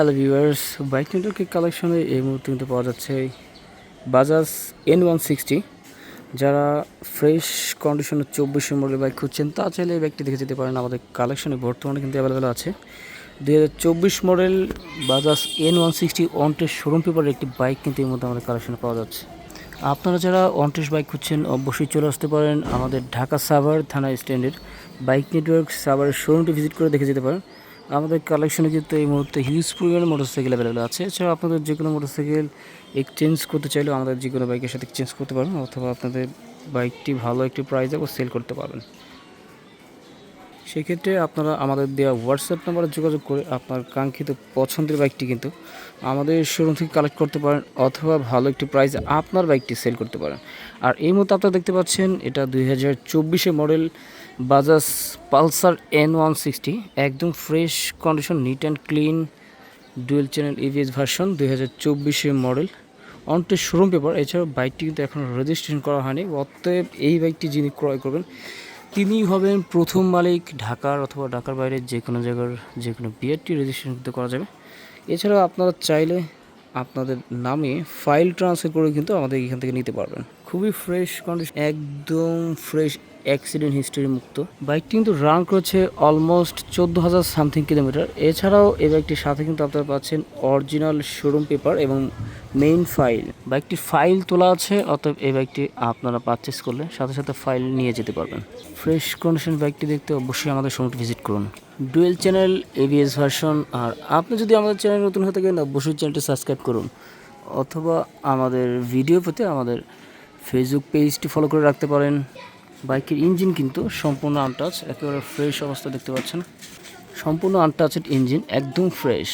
Hello viewers bike নেটওয়ার্কের কালেকশনে এই মুহূর্তে কিন্তু পাওয়া যাচ্ছে বাজাজ এন ওয়ান সিক্সটি যারা ফ্রেশ কন্ডিশনের চব্বিশশো মডেল বাইক খুঁজছেন, তা চাইলে এই বাইকটি দেখে যেতে পারেন। আমাদের কালেকশনে বর্তমানে কিন্তু অ্যাভেলেবেল আছে। দুই হাজার চব্বিশ model Bajaj N one sixty ওয়ানটেস showroom পেপারের একটি বাইক কিন্তু এই মধ্যে আমাদের কালেকশনে পাওয়া যাচ্ছে। আপনারা যারা ওয়ানটেস বাইক খুঁজছেন, অবশ্যই চলে আসতে পারেন আমাদের ঢাকা সাভার থানা স্ট্যান্ডের। বাইক নেটওয়ার্ক সাভারের শোরুমটি ভিজিট করে দেখে যেতে পারেন। আমাদের কালেকশনে কিন্তু এই মুহূর্তে হিউজ পরিমাণে মোটরসাইকেল অ্যাভেলেবেল আছে, এছাড়াও আপনাদের যে কোনো মোটরসাইকেল এক্সচেঞ্জ করতে চাইলেও আমাদের যে কোনো বাইকের সাথে এক্সচেঞ্জ করতে পারবেন, অথবা আপনাদের বাইকটি ভালো একটি প্রাইজে সেল করতে পারবেন। সেক্ষেত্রে আপনারা আমাদের দেওয়া হোয়াটসঅ্যাপ নাম্বারে যোগাযোগ করে আপনার কাঙ্ক্ষিত পছন্দের বাইকটি কিন্তু আমাদের শোরুম থেকে কালেক্ট করতে পারেন অথবা ভালো একটি প্রাইসে আপনার বাইকটি সেল করতে পারেন। আর এই মুহূর্তে আপনারা দেখতে পাচ্ছেন, এটা দুই হাজার চব্বিশে model Bajaj Pulsar N one sixty একদম fresh condition neat and clean dual channel ABS version দুই হাজার চব্বিশে মডেল অনটে শোরুম পেপার এছাড়াও বাইকটি কিন্তু এখন রেজিস্ট্রেশন করা হয়নি। অতএব এই বাইকটি যিনি ক্রয় করবেন তিনি হবেন প্রথম মালিক ঢাকার অথবা ঢাকার বাইরে যে কোনো জায়গার যে কোনো বিআরটি রেজিস্ট্রেশন কিন্তু করা যাবে। এছাড়াও আপনারা চাইলে আপনাদের নামে ফাইল ট্রান্সফার করে কিন্তু আমাদের এখান থেকে নিতে পারবেন। খুবই ফ্রেশ কন্ডিশন একদম ফ্রেশ অ্যাক্সিডেন্ট হিস্টরি মুক্ত। বাইকটি কিন্তু রান করেছে অলমোস্ট চোদ্দ হাজার সামথিং কিলোমিটার এছাড়াও এই বাইকটির সাথে কিন্তু আপনারা পাচ্ছেন অরিজিনাল শোরুম পেপার এবং মেইন ফাইল বাইকটির ফাইল তোলা আছে, অতএব এই বাইকটি আপনারা পারচেস করলে সাথে সাথে ফাইল নিয়ে যেতে পারবেন। ফ্রেশ কন্ডিশন বাইকটি দেখতে অবশ্যই আমাদের শোরুমটি ভিজিট করুন। ডুয়েল চ্যানেল এবিএস ভার্সন আর আপনি যদি আমাদের চ্যানেল নতুন হয়ে থাকেন, অবশ্যই চ্যানেলটি সাবস্ক্রাইব করুন। অথবা আমাদের ভিডিও পেতে আমাদের ফেসবুক পেজটি ফলো করে রাখতে পারেন। বাইকের ইঞ্জিন কিন্তু সম্পূর্ণ আনটাচ একেবারে ফ্রেশ অবস্থা দেখতে পাচ্ছেন। সম্পূর্ণ আনটাচেড ইঞ্জিন একদম ফ্রেশ